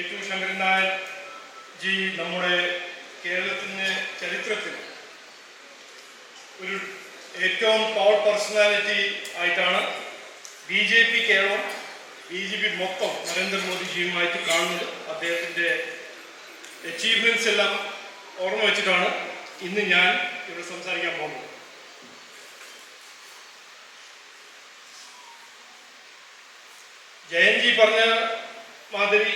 ഏറ്റവും ശങ്കരൻ നായർ ജി നമ്മുടെ കേരളത്തിന്റെ ചരിത്രത്തിൽ ഒരു ഏറ്റവും പവർ പേഴ്സണാലിറ്റി ആയിട്ടാണ് B J P Keralam B J P മൊത്തം നരേന്ദ്രമോദിജിയുമായിട്ട് കാണുന്നത്. അദ്ദേഹത്തിന്റെ അച്ചീവ്മെന്റ്സ് എല്ലാം ഓർമ്മ വെച്ചിട്ടാണ് ഇന്ന് ഞാൻ ഇവിടെ സംസാരിക്കാൻ പോകുന്നത്. ജയൻജി പറഞ്ഞ മാതിരി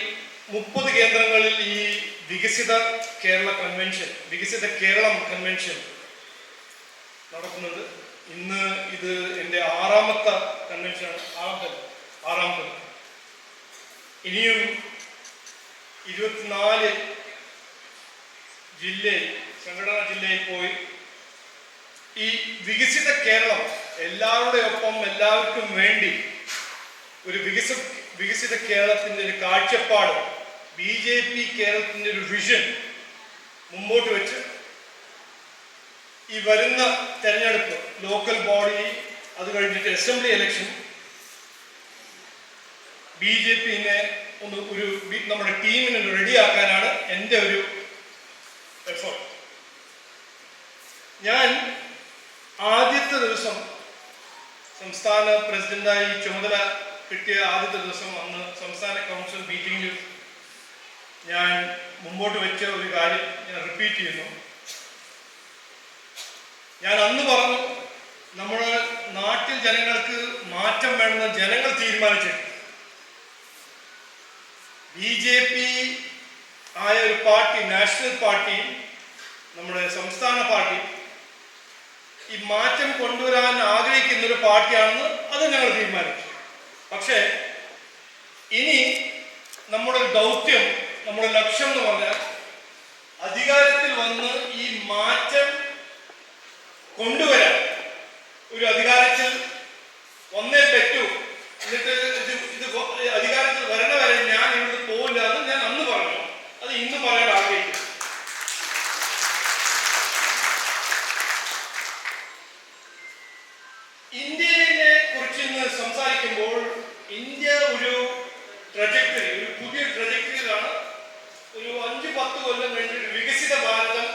മുപ്പത് കേന്ദ്രങ്ങളിൽ ഈ വികസിത കേരള കൺവെൻഷൻ വികസിത കേരളം കൺവെൻഷൻ നടക്കുന്നത് ഇന്ന് ഇത് എന്റെ ആറാമത്തെ കൺവെൻഷനാണ് ആറാമത്തെ ആറാമത്തെ. ഇനിയും ഇരുപത്തിനാല് ജില്ലയിൽ സംഘടനാ ജില്ലയിൽ പോയി ഈ വികസിത കേരളം എല്ലാവരുടെ ഒപ്പം എല്ലാവർക്കും വേണ്ടി ഒരു വികസ വികസിത കേരളത്തിന്റെ ഒരു കാഴ്ചപ്പാട് ബി ജെ പി കേരളത്തിന്റെ ഒരു വിഷൻ മുമ്പോട്ട് വെച്ച് ഈ വരുന്ന തെരഞ്ഞെടുപ്പ് ലോക്കൽ ബോഡി അത് കഴിഞ്ഞിട്ട് അസംബ്ലി ഇലക്ഷൻ ബി ജെ പിന്നെ ഒന്ന് ഒരു നമ്മുടെ ടീമിനെ റെഡിയാക്കാനാണ് എന്റെ ഒരു എഫേർട്ട് ഞാൻ ആദ്യത്തെ ദിവസം സംസ്ഥാന പ്രസിഡന്റായി ചുമതല കിട്ടിയ ആദ്യത്തെ ദിവസം അന്ന് സംസ്ഥാന കൗൺസിൽ മീറ്റിംഗിൽ ഞാൻ മുമ്പോട്ട് വെച്ച ഒരു കാര്യം ഞാൻ റിപ്പീറ്റ് ചെയ്യുന്നു. ഞാൻ അന്ന് പറഞ്ഞു നമ്മുടെ നാട്ടിൽ ജനങ്ങൾക്ക് മാറ്റം വേണമെന്ന് ജനങ്ങൾ തീരുമാനിച്ചിട്ടുണ്ട് ബി ജെ പി ആയ ഒരു പാർട്ടി നാഷണൽ പാർട്ടി നമ്മുടെ സംസ്ഥാന പാർട്ടി ഈ മാറ്റം കൊണ്ടുവരാൻ ആഗ്രഹിക്കുന്ന ഒരു പാർട്ടിയാണെന്ന് അത് ഞങ്ങൾ തീരുമാനിച്ചു. പക്ഷേ ഇനി നമ്മുടെ ദൗത്യം നമ്മുടെ ലക്ഷ്യം എന്ന് പറഞ്ഞാൽ അധികാരത്തിൽ വന്ന് ഈ മാറ്റം കൊണ്ടുവരാൻ. ഒരു അധികാരത്തിൽ വന്നേ പറ്റൂ. എന്നിട്ട് ഇത് അധികാരത്തിൽ വരണ വരെ ഞാൻ ഇവിടുന്ന് പോവില്ല എന്ന് ഞാൻ അന്ന് പറഞ്ഞു. അത് ഇന്ന് പറയാൻ ആഗ്രഹിക്കുന്നു. ഇന്ത്യയെ കുറിച്ച് ഇന്ന് സംസാരിക്കുമ്പോൾ ഇന്ത്യ ഒരു ട്രജക്ടറി ഒരു പുതിയ ട്രജക്ടറിയിലാണ് ഒരു അഞ്ച് പത്ത് കൊല്ലം കഴിഞ്ഞ് ഒരു വികസിത ഭാരതം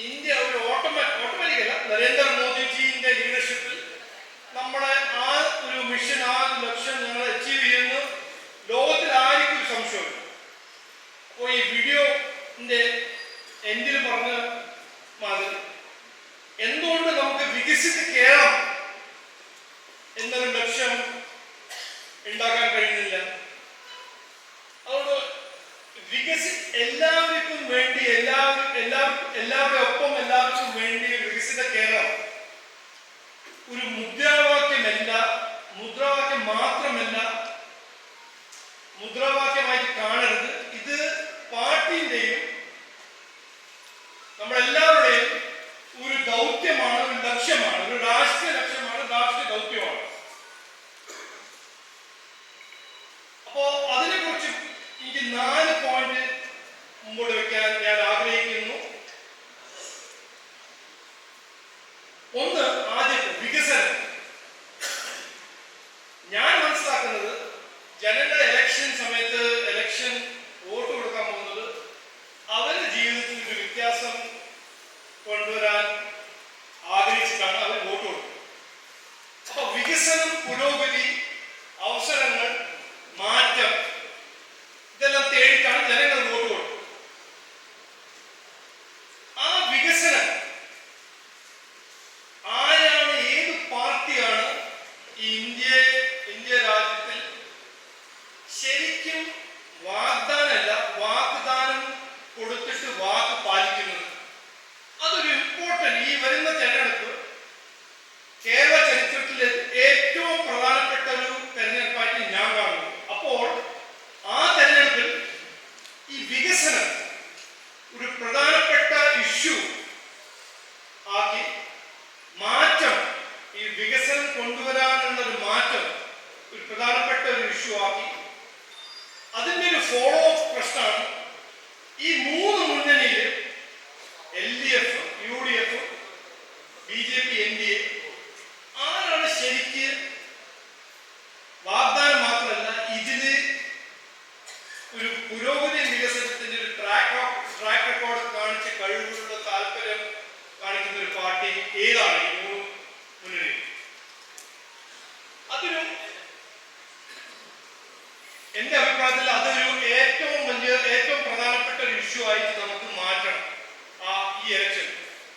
ഇന്ത്യ ഒരു ഓട്ടോമാറ്റിക് ഓട്ടോമാറ്റിക് അല്ല നരേന്ദ്രമോദിജിന്റെ കൊണ്ടുവരാനുള്ള ഒരു മാറ്റം ഒരു പ്രധാനപ്പെട്ട ഒരു ഇഷ്യൂ ആക്കി. അതിന്റെ ഒരു ഫോളോ അപ്പ് പ്രശ്നമാണ്. ഈ മൂന്ന് മുന്നണിയിൽ L D F U D F B J P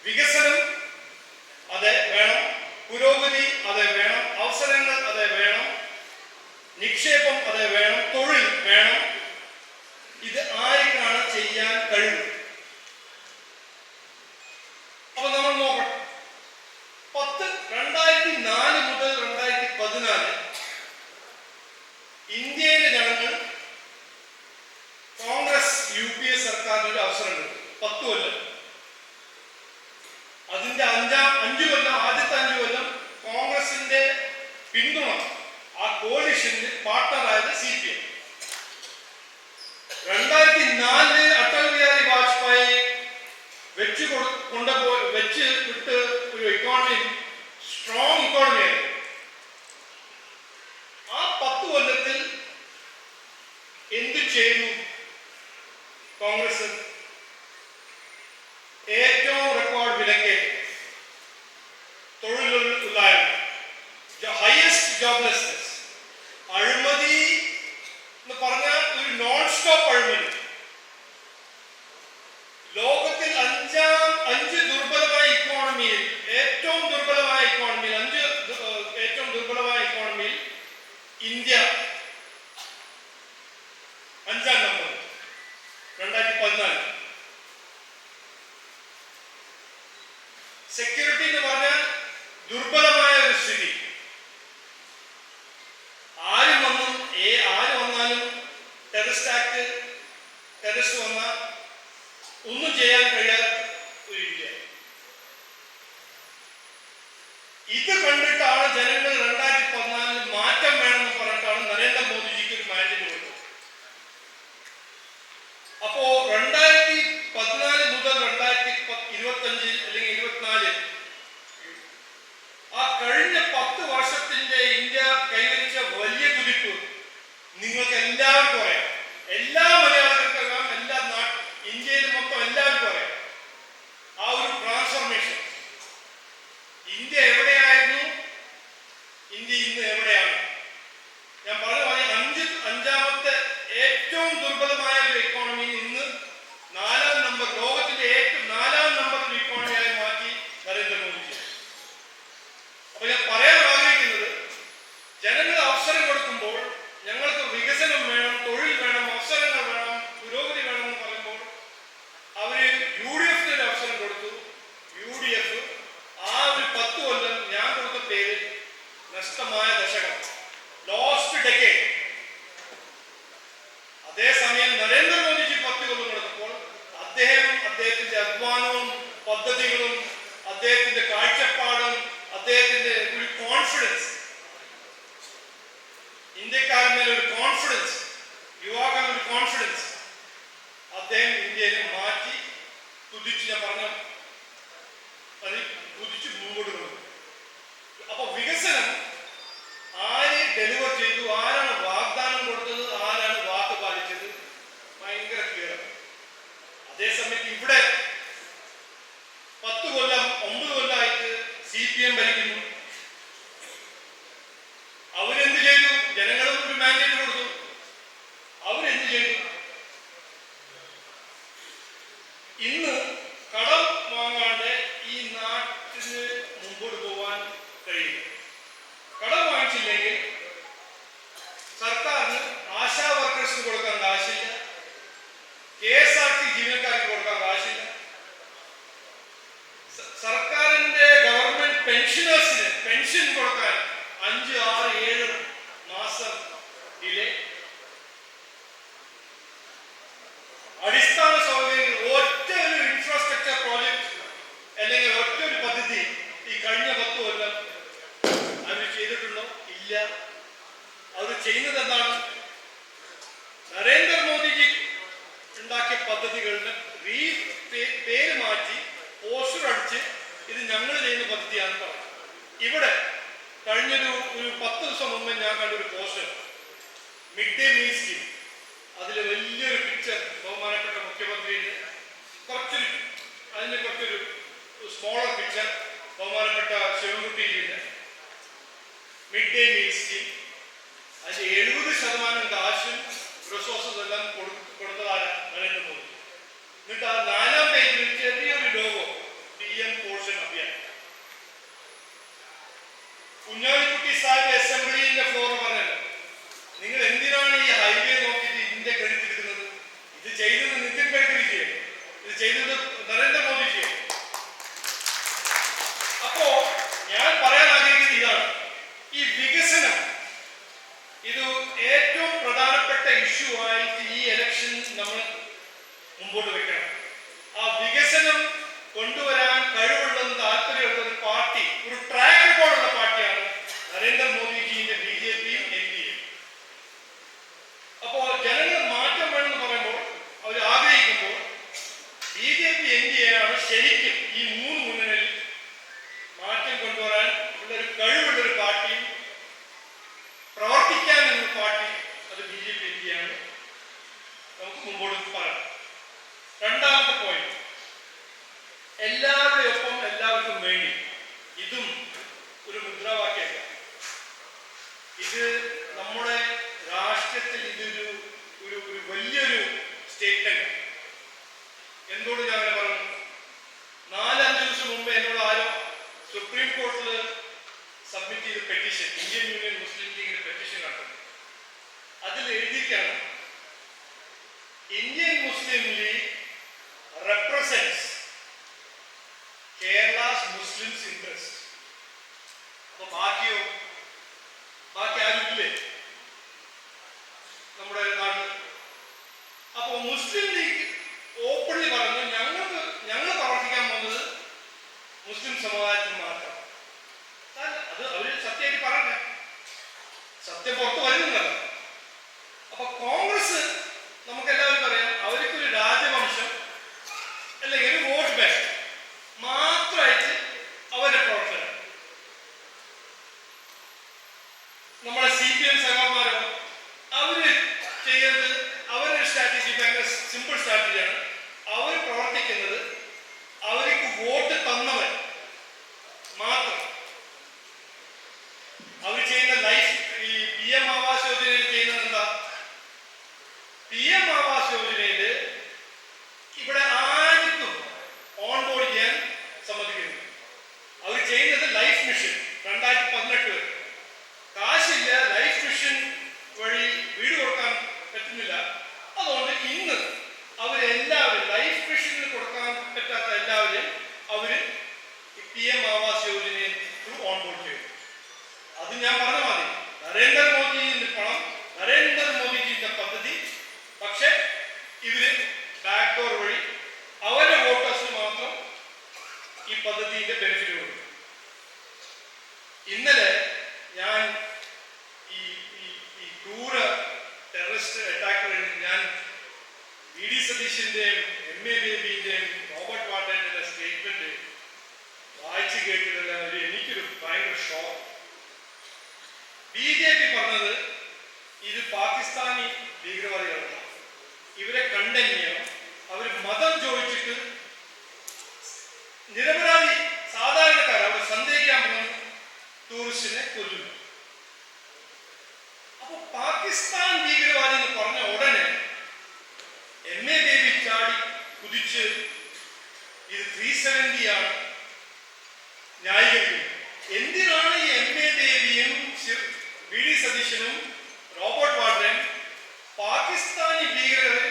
വികസന കോർപ്പറേഷനിൽ പാർട്ണറായത് സി പി എം. രണ്ടായിരത്തി നാലിൽ അടൽ ബിഹാരി വാജ്പേയി വെച്ച് കൊണ്ടുപോ വെച്ച് വിട്ട് ഒരു ഇക്കോണമി സ്ട്രോങ് ഇക്കോണമിയായിരുന്നു അപ്പോ രണ്ടായിരത്തി പതിനാല് മുതൽ രണ്ടായിരത്തി ഇരുപത്തി അഞ്ച് അല്ലെങ്കിൽ ഇരുപത്തിനാല് ആ കഴിഞ്ഞ പത്ത് വർഷത്തിന്റെ ഇന്ത്യ കൈവരിച്ച വലിയ കുതിപ്പ്. നിങ്ങൾക്ക് എല്ലാവർക്കും അറിയാം. എല്ലാ മലയാളം Come on. மென்ஷன் கொடுத்து ഞാൻ കണ്ട ഒരു poster. Mid day meal scheme. അതിൽ വലിയൊരു പിക്ചർ ബഹുമാനപ്പെട്ട മുഖ്യമന്ത്രിയുടെ കുറച്ചൊരു അതിന്റെ കുറച്ചൊരു സ്മോളർ പിക്ചർ ബഹുമാനപ്പെട്ട ശിവൻകുട്ടിയുടെ മിഡ് ഡേ മീൽ സ്കീം. അതിന്റെ എഴുപത് ശതമാനം കാശും റിസോഴ്സസ് എല്ലാം കൊടുത്തതാണ് നരേന്ദ്രമോദി. എന്നിട്ട് ആ നാല് കുഞ്ഞാലിക്കുട്ടി സാഹിബ് അസംബ്ലിയിലെ ഫ്ലോർ പറഞ്ഞത് നിങ്ങൾ എന്തിനാണ് ഈ ഹൈവേ നോക്കിയിട്ട് ഇതിന്റെ ക്രെഡിറ്റ് എടുക്കുന്നത് ഇത് ചെയ്തത് നിതിൻ ഗഡ്കരിക്ക് ഇത് ചെയ്തത് നരേന്ദ്രമോദി നമുക്ക് മുമ്പോട്ട് പറയാം. രണ്ടാമത്തെ പോയിന്റ് എല്ലാവരുടെ ഒപ്പം എല്ലാവർക്കും വേണ്ടി ഇതും ഒരു മുദ്രാവാക്യമില്ല ഇത് നമ്മുടെ രാഷ്ട്രത്തിൽ ഇതൊരു ഒരു ഒരു വലിയൊരു സ്റ്റേറ്റ്മെന്റ് എന്തുകൊണ്ട് ഞാൻ അങ്ങനെ പറഞ്ഞു? നാലഞ്ച് ദിവസം മുമ്പ് എന്നോട് ആരോ സുപ്രീം കോർട്ടിൽ സബ്മിറ്റ് ചെയ്ത പെറ്റീഷൻ ഇന്ത്യൻ യൂണിയൻ മുസ്ലിം ലീഗിന്റെ പെറ്റീഷൻ കണ്ടു അതിൽ എഴുതിയിട്ടാണ് Indian Muslim League represents Kerala's Muslims' interest. അപ്പോൾ ബാക്കിയോ what കൊല്ലുന്നു അപ്പൊ പാകിസ്ഥാൻ ഭീകരവാദി എന്ന് പറഞ്ഞ ഉടനെ എം എ ബേബി ചാടി കുതിച്ച് ഇത് ത്രീ സെവന്റിയാണ് ന്യായീകരിക്കുന്നത്. എന്തിനാണ് ഈ എം എ ബേബിയും വി ഡി സതീശനും റോബർട്ട് വാട്ടനും പാകിസ്ഥാനി ഭീകരരെ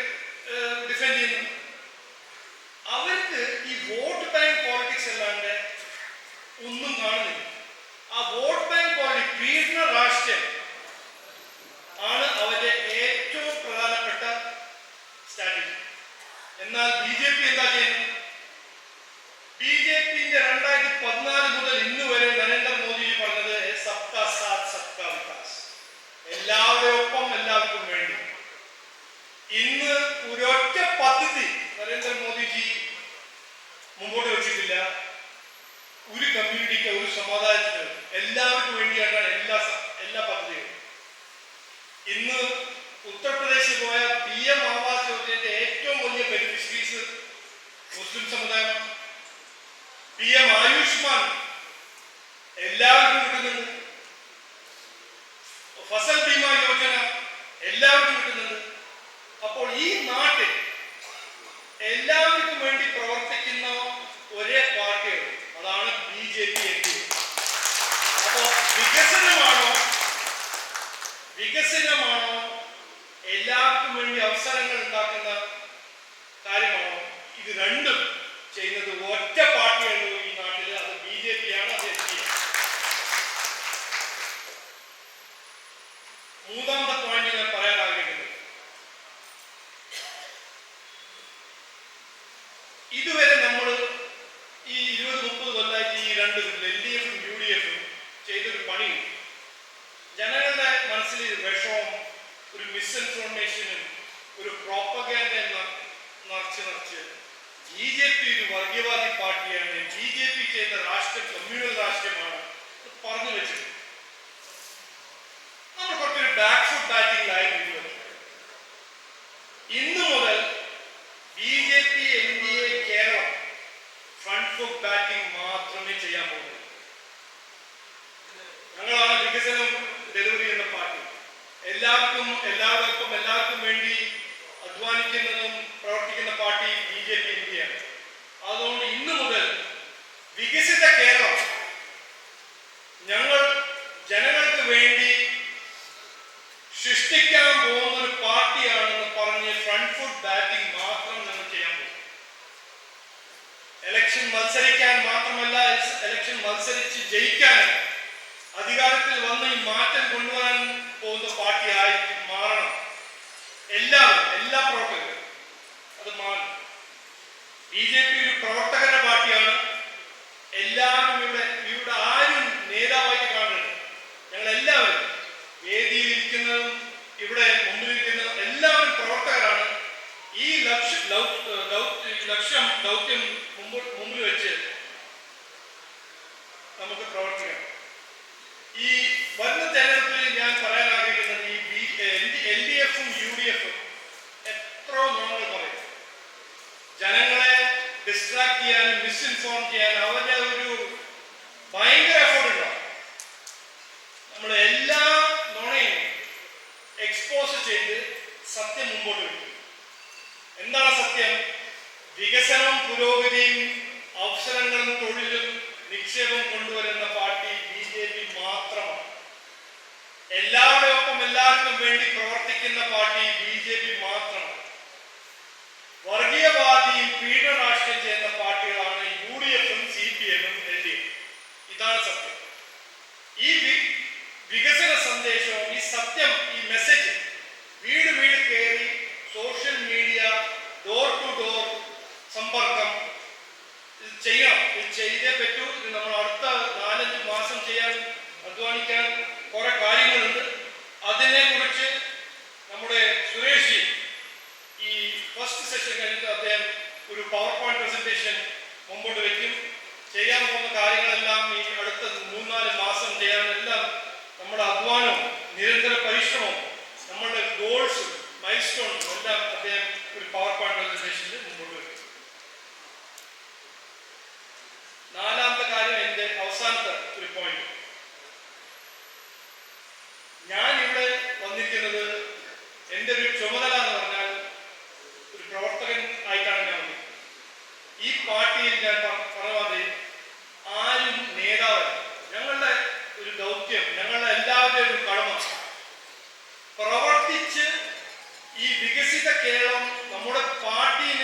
എല്ലാവരോടൊപ്പം എല്ലാവർക്കും വേണ്ടി. ഇന്ന് ഒരൊറ്റ പദ്ധതി നരേന്ദ്രമോദിജി മുമ്പോട്ട് വെച്ചിട്ടില്ല. ഒരു കമ്മ്യൂണിറ്റിക്ക് ഒരു സമുദായത്തിന് എല്ലാവർക്കും വേണ്ടിയായിട്ടാണ് എല്ലാ എല്ലാ പദ്ധതികളും. ഇന്ന് ഉത്തർപ്രദേശിൽ പോയ പി എം ആവാസ് യോജനയുടെ ഏറ്റവും വലിയ ബെനിഫിഷ്യറീസ് മുസ്ലിം സമുദായമാണ് പി എം ആയുഷ്മാൻ എല്ലാവർക്കും കിട്ടുന്നുണ്ട്. ഫസൽ ബീമ യോജന എല്ലാവർക്കും കിട്ടുന്നുണ്ട് അപ്പോൾ ഈ നാട്ടിൽ എല്ലാവർക്കും വേണ്ടി പ്രവർത്തിക്കുന്ന ഒരേ പാർട്ടിയാണ് അതാണ് B J P N D അപ്പോ വികസനമാണോ? വികസനമാണോ? എല്ലാവർക്കും വേണ്ടി അവസരങ്ങൾ ഉണ്ടാക്കുന്നത് മിസ്ഇൻഫോർമേഷനും ഒരു പ്രോപ്പഗാൻഡ നിറച്ച് നിറച്ച് ബി ജെ പി ഒരു വർഗീയവാദി പാർട്ടിയാണ്. ബി ജെ പി ചെയ്യുന്ന രാഷ്ട്രം കമ്മ്യൂണൽ രാഷ്ട്രീയമാണ്. പറഞ്ഞു വെച്ചിട്ടുണ്ട്. നമ്മൾ ബാക്ക് ഫുഡ് ബാറ്റിംഗിലായിരുന്നു ഇന്നു മുതൽ B J P N D A Keralam front foot batting മാത്രമേ ചെയ്യാൻ പോകുന്നുള്ളൂ. ഞങ്ങളാണ് വികസനം എല്ലാവർക്കും എല്ലാവർക്കും എല്ലാവർക്കും വേണ്ടി അധ്വാനിക്കുന്നതും പ്രവർത്തിക്കുന്ന പാർട്ടി ബി ജെ പി ഇന്ത്യയാണ് അതുകൊണ്ട് ഇന്നു മുതൽ വികസിത കേരളം ഞങ്ങൾ ജനങ്ങൾക്ക് വേണ്ടി സൃഷ്ടിക്കാൻ പോകുന്ന ഒരു പാർട്ടിയാണെന്ന് പറഞ്ഞ് ഫ്രണ്ട് ഫുഡ് ബാറ്റിംഗ് മാത്രം ഞങ്ങൾ ചെയ്യാൻ പോകും ഇലക്ഷൻ മത്സരിക്കാൻ മാത്രമല്ല ഇലക്ഷൻ മത്സരിച്ച് ജയിക്കാനും അധികാരത്തിൽ വന്ന് ഈ മാറ്റം കൊണ്ടുവരാൻ പോകുന്ന പാർട്ടിയായി മാറണം എല്ലാവരും എല്ലാ പ്രവർത്തകരും അത് മാറണം ബി ജെ പി ഒരു പ്രവർത്തകരുടെ പാർട്ടിയാണ് എല്ലാവരും ഇവിടെ ഇവിടെ ആരും നേതാവായിട്ട് കാണുന്നുണ്ട് ഞങ്ങൾ എല്ലാവരും വേദിയിൽ ഇരിക്കുന്നതും ഇവിടെ മുമ്പിലിരിക്കുന്നതും എല്ലാവരും പ്രവർത്തകരാണ് ഈ ലക്ഷ്യം ദൗത്യം മുമ്പ് മുമ്പിൽ വെച്ച് നമുക്ക് പ്രവർത്തിക്കാം. ഈ വരുന്ന തെരഞ്ഞെടുപ്പിൽ ഞാൻ പറയാൻ ആഗ്രഹിക്കുന്നത് ഈ ബി എൽ ഡി എഫും യു ഡി എഫും എത്രയോ നുണങ്ങൾ പറയും. ജനങ്ങളെ ഡിസ്ട്രാക്ട് ചെയ്യാനും മിസ്ഇൻഫോം ചെയ്യാനും അവരുടെ ഒരു ഭയങ്കര എഫോർട്ട് ഉണ്ടാവും. നമ്മൾ എല്ലാ നുണയും എക്സ്പോസ് ചെയ്ത് സത്യം മുമ്പോട്ട് വയ്ക്കും എന്താണ് സത്യം? വികസനവും പുരോഗതിയും അവസരങ്ങളും തൊഴിലും നിക്ഷേപം കൊണ്ടുവരുന്ന പാർട്ടി ബി ജെ പി മാത്രമാണ്. എല്ലാവരുടെ ഒപ്പം എല്ലാവർക്കും വേണ്ടി പ്രവർത്തിക്കുന്ന പാർട്ടി ബി ജെ പി മാത്രമാണ് വർഗീയവാദിയും പീഡന രാഷ്ട്രീയം ചെയ്യുന്ന പാർട്ടികളാണ് യു ഡി എഫും സി പി എമ്മും എൽ ഡി എഫും ഇതാണ് സത്യം ഈ വി- വികസന സന്ദേശവും ഈ സത്യം ഈ മെസ്സേജ് വീട് വീട് കയറി social media door to door സമ്പർക്കം ഇത് ചെയ്യണം ഇത് ചെയ്തേ പറ്റൂ ഇത് നമ്മൾ അടുത്ത നാലഞ്ച് മാസം ചെയ്യാൻ അധ്വാനിക്കാൻ കുറെ കാര്യങ്ങളുണ്ട് അതിനെ കുറിച്ച് നമ്മുടെ സുരേഷ് ജി ഈ ഫസ്റ്റ് സെഷൻ കഴിഞ്ഞിട്ട് അദ്ദേഹം ഒരു പവർ പോയിന്റ് പ്രസന്റേഷൻ മുമ്പോട്ട് വയ്ക്കും ചെയ്യാൻ പോകുന്ന കാര്യങ്ങളെല്ലാം ഈ അടുത്ത മൂന്നാൽ മാസം ചെയ്യാനെല്ലാം നമ്മുടെ അധ്വാനവും നിരന്തര പരിശ്രമവും നമ്മളുടെ ഗോൾസ് മൈൽ സ്റ്റോൺസും എല്ലാം അദ്ദേഹം ഒരു പവർ പോയിന്റ് പ്രസന്റേഷനിൽ മുമ്പോട്ട് വയ്ക്കും നാലാമത്തെ കാര്യം എന്റെ അവസാനത്തെ ഒരു പോയിന്റ് ഞാൻ ഇവിടെ വന്നിരിക്കുന്നത് എന്റെ ഒരു ചുമതല എന്ന് പറഞ്ഞാൽ ഒരു പ്രവർത്തകൻ ആയിട്ടാണ് ഞാൻ വന്നത് ഈ പാർട്ടിയിൽ ഞാൻ ആരും നേതാവല്ല ഞങ്ങളുടെ ഒരു ദൗത്യം പ്രവർത്തിച്ച് ഈ വികസിത കേരളം നമ്മുടെ പാർട്ടിയെ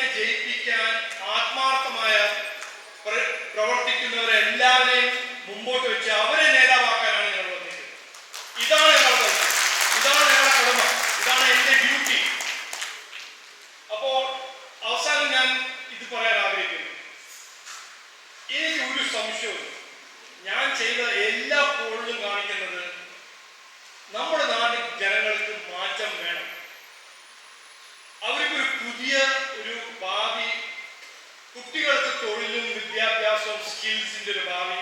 പ്രവർത്തിക്കുന്നവരെ എല്ലാവരെയും മുമ്പോട്ട് വെച്ച് അവരെ നേതാവാക്കാനാണ് ഞങ്ങൾ വന്നിരിക്കുന്നത് ഇതാണ് ഞങ്ങളുടെ ദൗത്യം. ഇതാണ് ഞങ്ങളുടെ കടമ ഇതാണ് എന്റെ ഡ്യൂട്ടി അപ്പോൾ അവസാനം ഞാൻ ഇത് പറയാൻ ആഗ്രഹിക്കുന്നു എനിക്ക് ഒരു സംശയവും ഞാൻ ചെയ്ത എല്ലാ പോളിലും കാണിക്കുന്നത് നമ്മുടെ നാട്ടിൽ ജനങ്ങൾക്ക് മാറ്റം വേണം. അവർക്കൊരു പുതിയ ഒരു ഭാവി കുട്ടികൾക്ക് തൊഴിലും വിദ്യാഭ്യാസവും സ്കിൽസിന്റെ ഒരു ഭാവി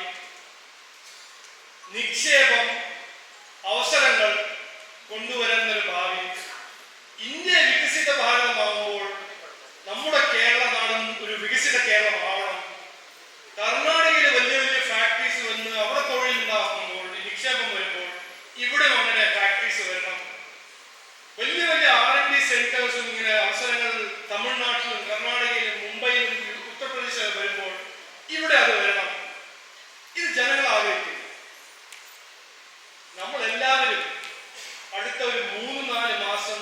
നിക്ഷേപം അവസരങ്ങൾ കൊണ്ടുവരുന്ന ഒരു ഭാവി. ഇന്ത്യ വികസിത ഭാരതമാകുമ്പോൾ നമ്മുടെ കേരള നാടും ഒരു വികസിത കേരളമാവണം കർണാടകയിൽ വലിയ വലിയ ഫാക്ടറീസ് വന്ന് അവിടെ തൊഴിലുണ്ടാക്കുമ്പോൾ നിക്ഷേപം വരുമ്പോൾ ഇവിടെ അങ്ങനെ ഫാക്ടറീസ് വരണം വലിയ വലിയ ആർ ഡി ഇങ്ങനെ അവസരങ്ങൾ തമിഴ്നാട്ടിലും കർണാടകയിലും മുംബൈയിലും ഉത്തർപ്രദേശിലും വരുമ്പോൾ ഇവിടെ അത് വരണം. ഇത് ജനങ്ങൾ ആഗ്രഹിക്കും നമ്മൾ എല്ലാവരും അടുത്ത ഒരു മൂന്ന് നാല് മാസം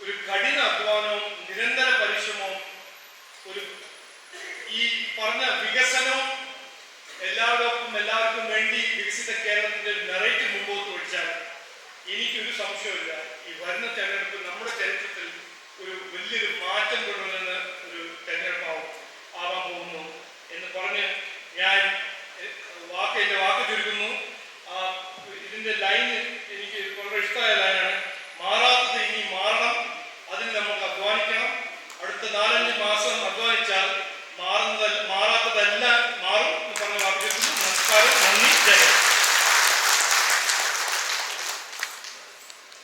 ഒരു കഠിന അധ്വാനവും നിരന്തര പരിശ്രമവും ഒരു ഈ പറഞ്ഞ വികസനവും എല്ലാവർക്കും എല്ലാവർക്കും വേണ്ടി വികസിത കേരളത്തിന്റെ ഒരു നെറേറ്റ് മുമ്പോട്ട് വെച്ചാൽ എനിക്കൊരു സംശയമില്ല ഈ വരുന്ന തെരഞ്ഞെടുപ്പ് നമ്മുടെ ചരിത്രത്തിൽ ഒരു വലിയൊരു മാറ്റം കൊണ്ടുവരുന്ന ഒരു തെരഞ്ഞെടുപ്പാവും ആവാൻ പോകുന്നു എന്ന് പറഞ്ഞ് ഞാൻ വാക്ക് എന്റെ വാക്ക് ചുരുക്കുന്നു. ഇതിന്റെ ലൈൻ എനിക്ക് വളരെ ഇഷ്ടമായ ലൈനാണ്. മാറാത്തത് ഇനി മാറണം. അതിന് നമുക്ക് അധ്വാനിക്കണം. അടുത്ത നാലഞ്ച്